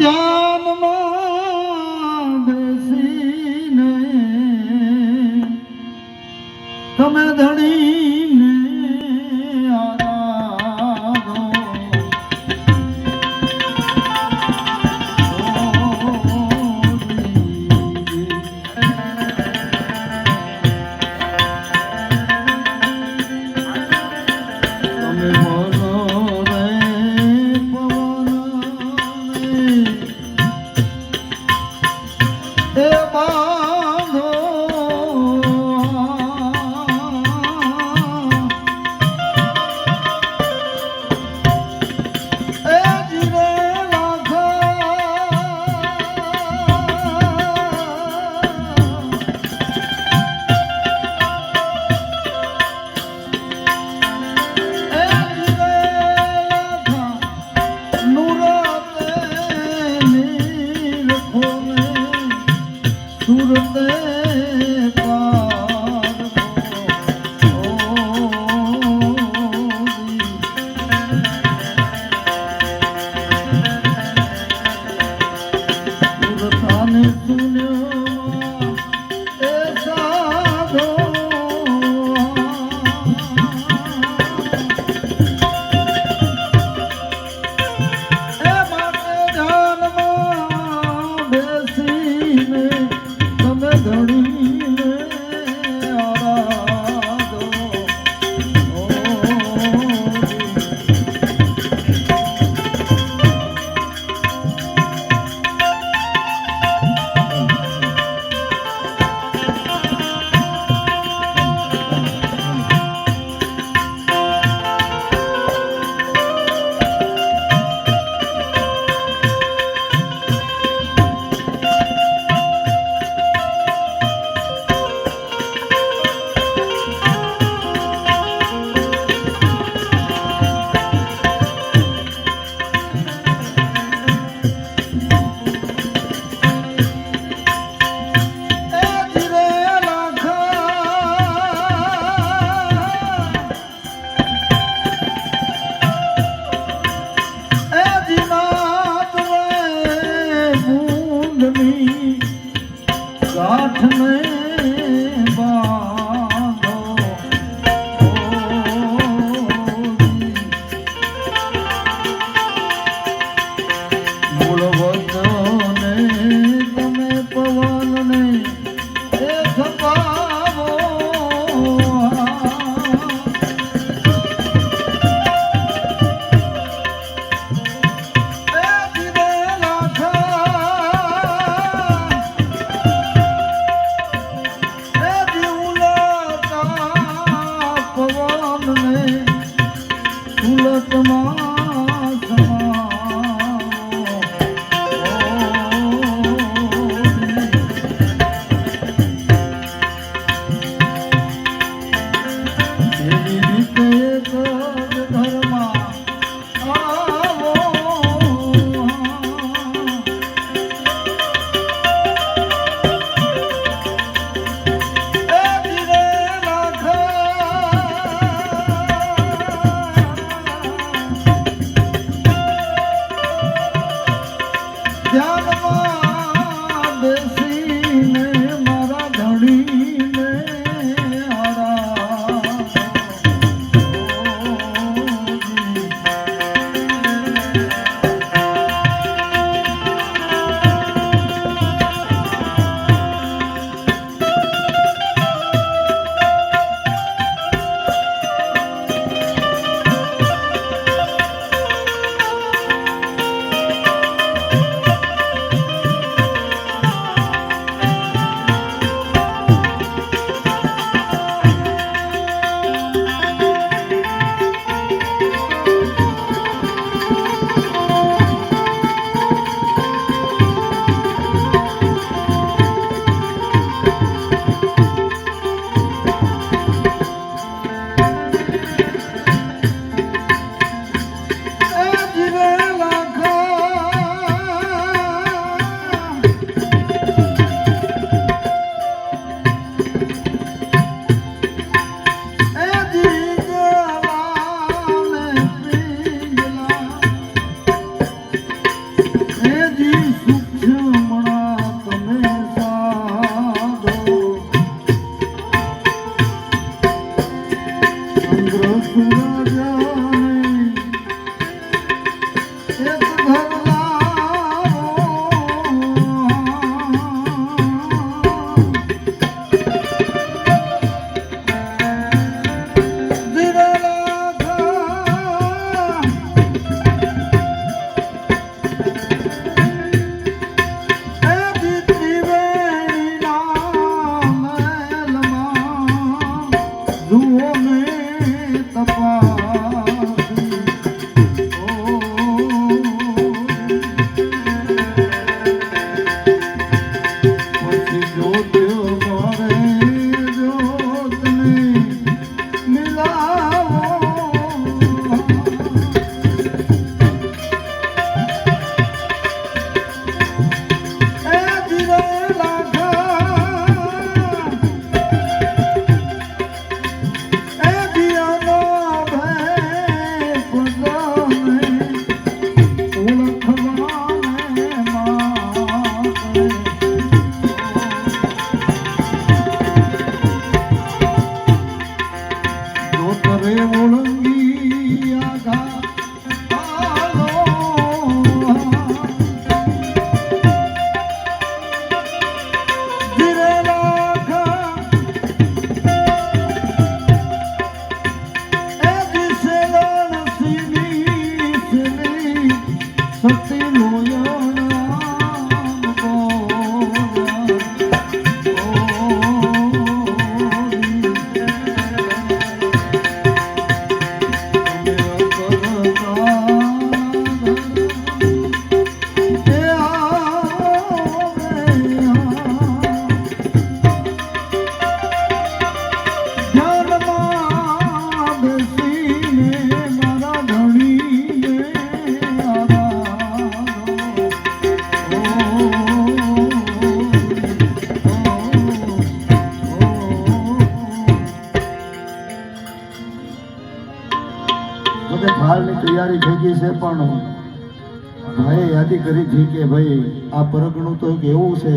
ધ્યાનમાં બેસીને તમે ધણીને 같음을 Yeah. તૈયારી થઈ ગઈ છે પણ ભાઈ યાદી કરી હતી કે ભાઈ આ પરગણું તો એક એવું છે